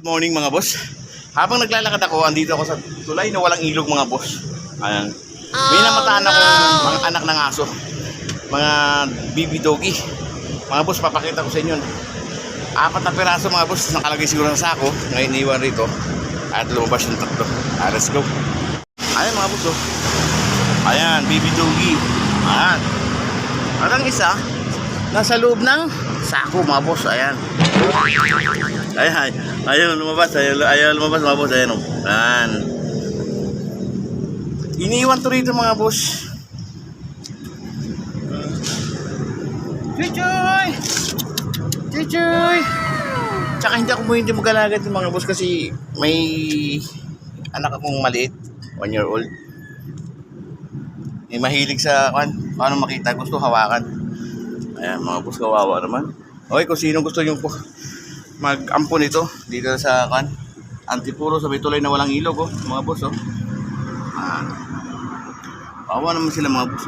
Good morning mga boss. Habang naglalakad ako, andito ako sa tulay na walang ilog mga boss. Ayan. May namataan ako mga anak ng aso. Mga baby doggy. Mga boss, papakita ko sa inyo. Apat na piraso mga boss, nakalagay siguro sa sako. Ngayon iwan rito. At lumabas yung tatlo. Ah, let's go. Ayan mga boss oh. Ayan, baby doggy. Ayan. At ang isa, nasa loob ng sako mga boss. Ayan. Ayan, ayaw lumabas, ayaw, ayaw lumabas mga boss, ayan o. Ayan. Iniwan to rito mga boss. Chuchoy! Chuchoy! Tsaka hindi ako hindi mag-alaga ng mga boss kasi may anak akong maliit, one year old. May mahilig sa kan, paano makita, gusto hawakan. Ayan, mga boss kawawa naman. Okay, kung sino gusto yung mag-ampo nito dito sa kan Antipuro sa may tulay na walang ilog oh mga boss oh ah. Bawa naman sila mga boss